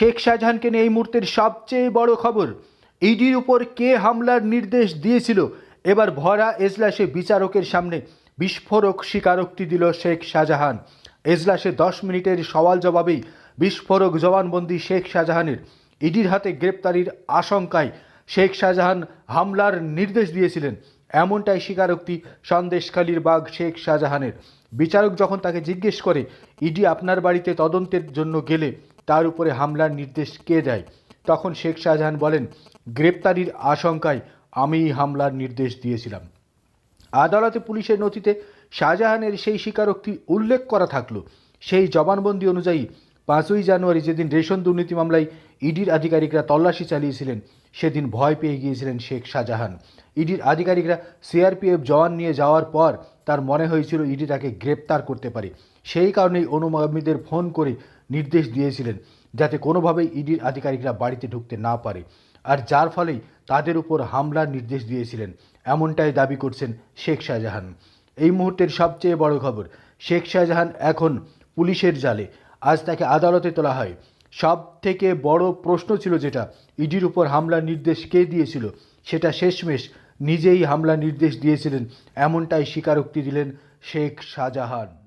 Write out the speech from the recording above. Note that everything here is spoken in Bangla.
শেখ শাহজাহানকে নিয়ে এই মুহূর্তের সবচেয়ে বড় খবর, ইডির উপর কে হামলার নির্দেশ দিয়েছিল? এবার ভরা এজলাসে বিচারকের সামনে বিস্ফোরক স্বীকারোক্তি দিল শেখ শাহজাহান। এজলাসে দশ মিনিটের সওয়াল জবাবেই বিস্ফোরক জবানবন্দি শেখ শাহজাহানের। ইডির হাতে গ্রেপ্তারির আশঙ্কায় শেখ শাহজাহান হামলার নির্দেশ দিয়েছিলেন। এমনটাই স্বীকারোক্তি সন্দেশখালীর বাঘ শেখ শাহজাহানের। বিচারক যখন তাকে জিজ্ঞেস করে, ইডি আপনার বাড়িতে তদন্তের জন্য গেলে তার উপরে হামলার নির্দেশ কে দেয়? তখন শেখ শাহজাহান বলেন, গ্রেপ্তারির আশঙ্কায় আমিই হামলার নির্দেশ দিয়েছিলাম। আদালতে পুলিশের নথিতে শাহজাহানের সেই স্বীকারোক্তি উল্লেখ করা থাকল। সেই জবানবন্দি অনুযায়ী পাঁচই জানুয়ারি যেদিন রেশন দুর্নীতি মামলায় ইডির আধিকারিকরা তল্লাশি চালিয়েছিলেন, সেদিন ভয় পেয়ে গিয়েছিলেন শেখ শাহজাহান। ইডির আধিকারিকরা সিআরপিএফ জওয়ান নিয়ে যাওয়ার পর তার মনে হয়েছিল ইডি তাকে গ্রেপ্তার করতে পারে। সেই কারণেই অনুমামীদের ফোন করে নির্দেশ দিয়েছিলেন যাতে কোনোভাবেই ইডির আধিকারিকরা বাড়িতে ঢুকতে না পারে। আর যার ফলেই তাদের উপর হামলার নির্দেশ দিয়েছিলেন, এমনটাই দাবি করছেন শেখ শাহজাহান। এই মুহূর্তের সবচেয়ে বড় খবর, শেখ শাহজাহান এখন পুলিশের জালে। আজ তাকে আদালতে তোলা হয়। সব থেকে বড় প্রশ্ন ছিল যেটা, ইডির উপর হামলার নির্দেশ কে দিয়েছিল? সেটা শেষমেশ নিজেই হামলার নির্দেশ দিয়েছিলেন, এমনটাই স্বীকারোক্তি দিলেন শেখ শাহজাহান।